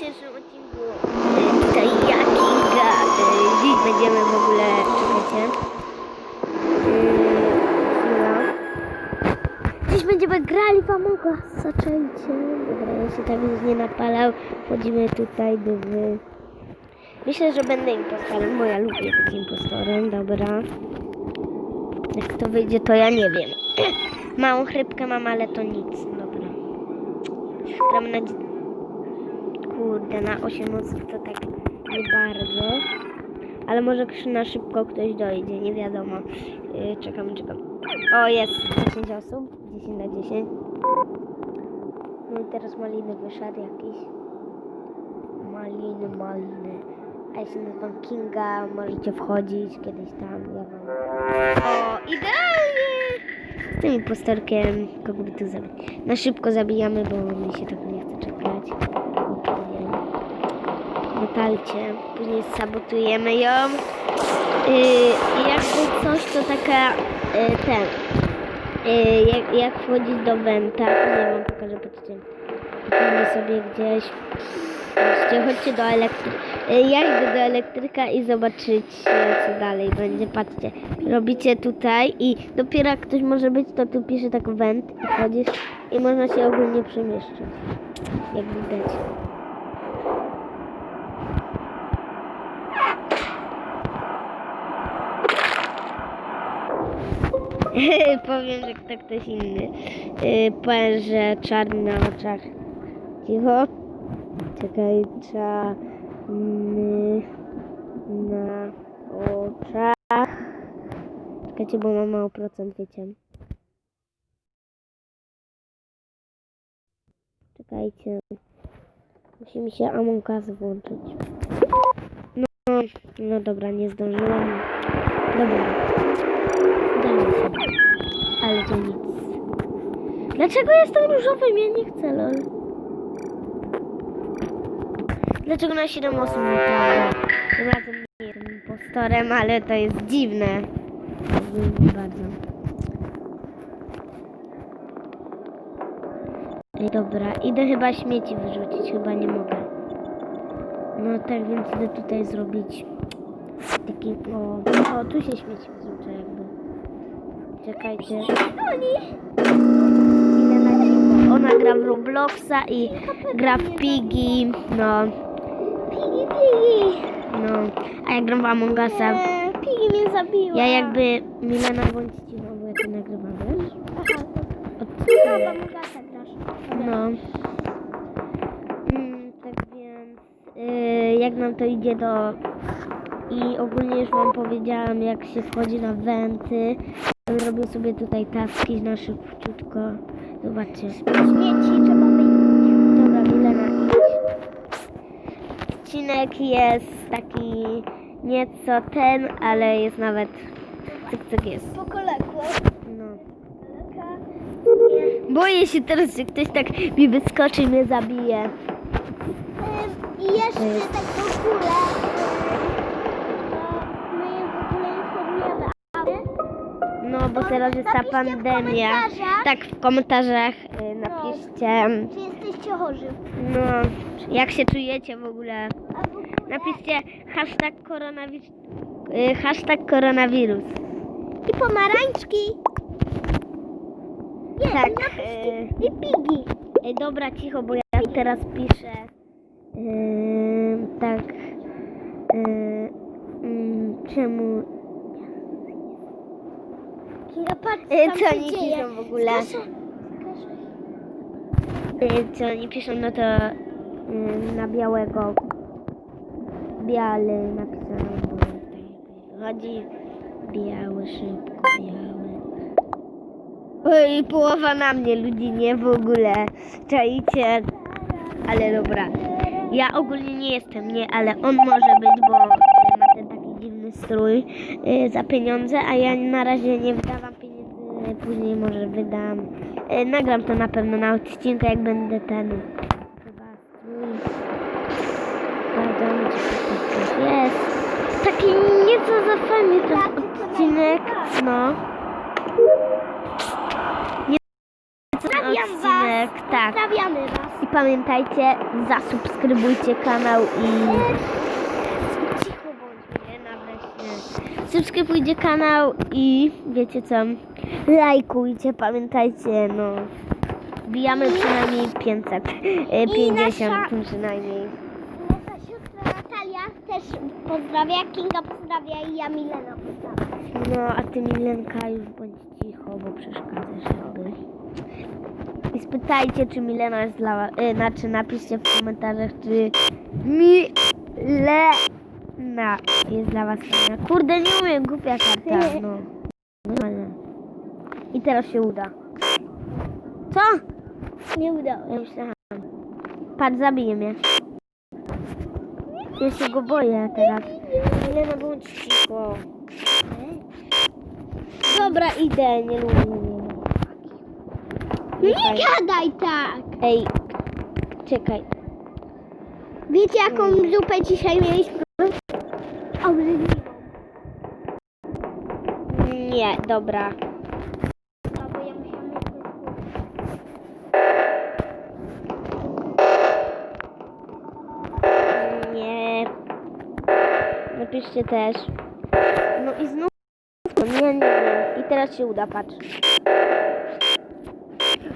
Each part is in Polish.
dzisiejszym odcinku tutaj ja, Kinga. E, Dziś będziemy w ogóle, czekajcie. Chwila. Dziś będziemy grali w Among Us, zaczęcie. Dobra, ja się tak już nie napalał. Wchodzimy tutaj do wy. Myślę, że będę impostorem, bo ja lubię być impostorem, dobra. Jak to wyjdzie, to ja nie wiem. Małą chrypkę mam, ale to nic, dobra. Gram na... Kurde, na 8 osób to tak nie bardzo. Ale może na szybko ktoś dojdzie, nie wiadomo. Yy, czekam, czekam. O, jest 10 osób. 10 na 10. No i teraz maliny wyszedł jakiś. Maliny, maliny. A ja się nazywam Kinga, możecie wchodzić kiedyś tam, ja wam... O, idealnie! Z tym impostorkiem, kogo by tu zabić? Na szybko zabijamy, bo mi się tak nie chce czekać. Metalcie, później sabotujemy ją. Yy, jakby coś, to taka yy, ten. Yy, jak, jak wchodzić do Wenta, nie wam pokażę, patrzcie. Idziemy sobie gdzieś. Patrzcie, chodźcie do elektryka. Ja idę do elektryka i zobaczyć, co dalej będzie. Patrzcie, robicie tutaj i dopiero jak ktoś może być, to tu pisze tak went i wchodzisz i można się ogólnie przemieszczać. Jak widać. Powiem, że to ktoś inny. Yy, powiem, że czarny na oczach. Cicho. Czekaj, czarny na oczach. Czekajcie, bo mam mało procent, wiecie. Czekajcie. Musi mi się Among Us włączyć. No, no dobra, nie zdążyłam. Dobra. Ale to nic. Dlaczego jestem różowym? Ja nie chcę, lol. Dlaczego na 7 osób? Tym razem nie jestem impostorem, ale to jest dziwne. Dziwne bardzo. Ej, dobra, idę chyba śmieci wyrzucić, chyba nie mogę. No tak, więc idę tutaj zrobić taki, o, o tu się śmieci wyrzuca jakby. Czekajcie. Ona gra w Robloxa i gra w Piggy, no. Piggy, Piggy. No, a ja gram w Among Usa. Piggy mnie zabiła. Ja jakby, Milena, bądź cicho, bo ja to nagrywam, wiesz? Aha, Od to chyba Mugasa grasz. No. Mm, tak więc, y, jak nam to idzie do... I ogólnie już wam powiedziałam, jak się wchodzi na wenty. Robię sobie tutaj taski na szybciutko. Zobaczcie. Śmieci trzeba wyjść. Dobra, Milena, idź. Odcinek jest taki nieco ten, ale jest nawet cyk cyk jest. Po. No. Boję się teraz, że ktoś tak mi wyskoczy i mnie zabije. I jeszcze tak w ogóle. Bo teraz jest ta pandemia. Tak, w komentarzach y, napiszcie, czy jesteście chorzy? no, jak się czujecie w ogóle. Napiszcie hashtag koronawirus. y, Hashtag koronawirus. i pomarańczki. Nie, Tak, y, I pigi. Ej, dobra, cicho, bo ja teraz piszę. Tak. Mm, czemu? Kinga, patrz, Yy, tam co się oni dzieje. piszą w ogóle? Skaszę- skaszę. Yy, co oni piszą, no to yy, na białego. Biały napisałem, bo tak wychodzi. Biały, szybko, biały. Oj, połowa na mnie ludzi, nie w ogóle. Czajcie. Ale dobra. Ja ogólnie nie jestem, nie, ale on może być, bo y, ma ten taki dziwny strój y, za pieniądze, a ja na razie nie pieniędzy, później może wydam. Y, nagram to na pewno na odcinku, jak będę ten chyba to coś jest. Taki nieco za fajny ten odcinek, no. Nie ten odcinek, tak. Pozdrawiamy was. I pamiętajcie, zasubskrybujcie kanał i... Cicho bądź, nie? Nawreszcie. Subskrybujcie kanał i wiecie co? Lajkujcie, pamiętajcie, no. Wbijamy przynajmniej 500. e, 50 nasza- przynajmniej. Nasza siostra Natalia też pozdrawia, Kinga pozdrawia i ja Milena pozdrawiam. No, a ty Milenka już bądź cicho, bo przeszkadzasz jakby. I spytajcie, czy Milena jest dla was, y, znaczy napiszcie w komentarzach, czy Milena jest dla was fajna. Kurde, nie umiem, głupia karta, no. Normalnie. I teraz się uda. Co? Nie udało. Ja myślałam. Patrz, zabije mnie. Ja się go boję teraz. Milena, bądź cicho. Dobra, idę, nie lubię nie gadaj tak. Ej, czekaj. Wiecie jaką zupę dzisiaj mieliśmy? Obrzydliwą. Nie, dobra. Napiszcie też. No i znów. Nie, nie wiem. I teraz się uda, patrz.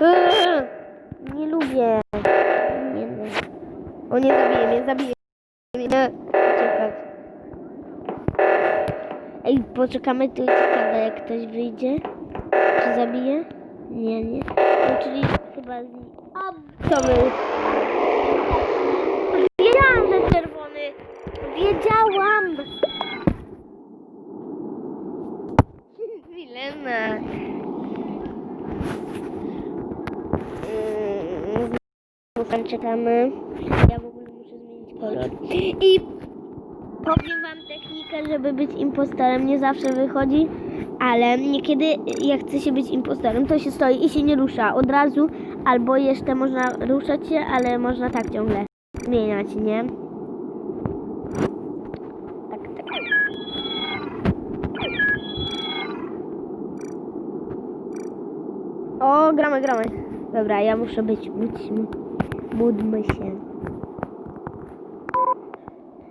Eee, Nie lubię. Nie, nie. O nie, zabije mnie, zabije mnie. Czekać. Ej, poczekamy tu i ciekawe, jak ktoś wyjdzie. Czy zabije? Nie, nie. No, czyli chyba z... Co był? Wiedziałam, że czerwony. Wiedziałam. Milena. Mm, Znowu tam czekamy. Ja w ogóle muszę zmienić kolor. I powiem wam technikę, żeby być impostorem. Nie zawsze wychodzi, ale niekiedy jak chce się być impostorem, to się stoi i się nie rusza od razu, albo jeszcze można ruszać się, ale można tak ciągle zmieniać, nie? Tak, tak. Gramy, gramy. Dobra, ja muszę być, módlmy, módlmy się.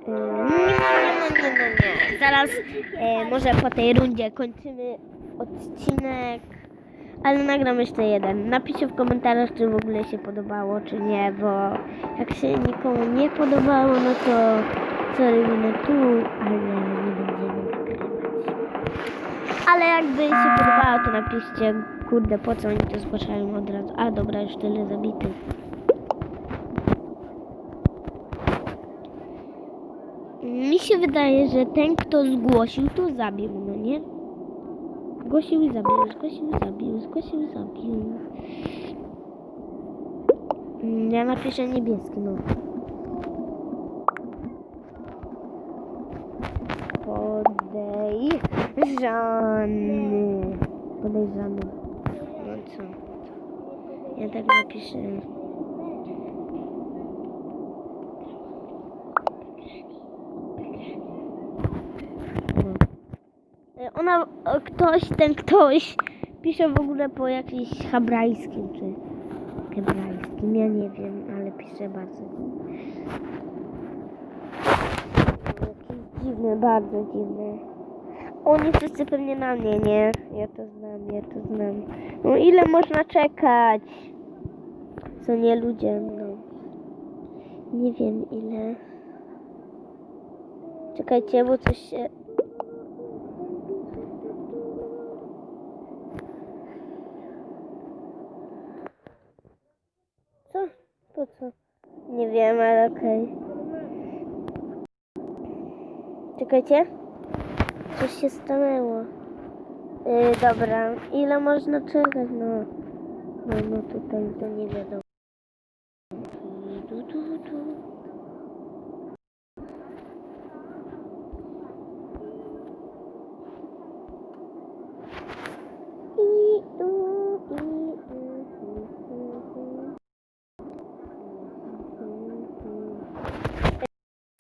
E, Nie, nie, nie, nie, nie. Zaraz, e, może po tej rundzie kończymy odcinek, ale nagram jeszcze jeden. Napiszcie w komentarzach, czy w ogóle się podobało, czy nie, bo jak się nikomu nie podobało, no to sorry, winę tu, ale nie będziemy nagrywać. Ale jakby się podobało, to napiszcie, kurde, po co oni to zgłaszają od razu. A dobra, już tyle zabitych. Mi się wydaje, że ten, kto zgłosił, to zabił, no nie? Zgłosił i zabił, zgłosił i zabił, zgłosił i zabił. Mm, Ja napiszę niebieski, no. Podejrzany. Podejrzany. Ja tak napiszę. Ona, ktoś, ten ktoś pisze w ogóle po jakimś hebrajskim czy hebrajskim, ja nie wiem, ale pisze bardzo. Dziwne, bardzo dziwne. Oni wszyscy pewnie na mnie, nie? Ja to znam, ja to znam. No ile można czekać? Co nie ludzie, no. Nie wiem ile. Czekajcie, bo coś się... Co? Po co? Nie wiem, ale okej. Czekajcie. Coś się stanęło. Yy, dobra, ile można czekać? No, no, no tutaj to nie wiadomo.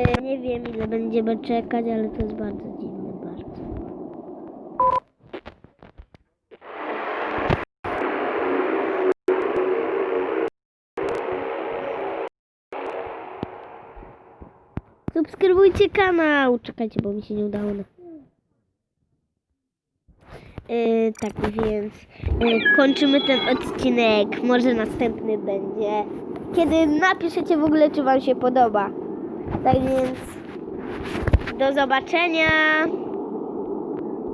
E, nie wiem ile będziemy czekać, ale to jest bardzo dziwne bardzo. Subskrybujcie kanał! Czekajcie, bo mi się nie udało. Yy, tak więc yy, kończymy ten odcinek. Może następny będzie. Kiedy napiszecie w ogóle, czy Wam się podoba. Tak więc do zobaczenia.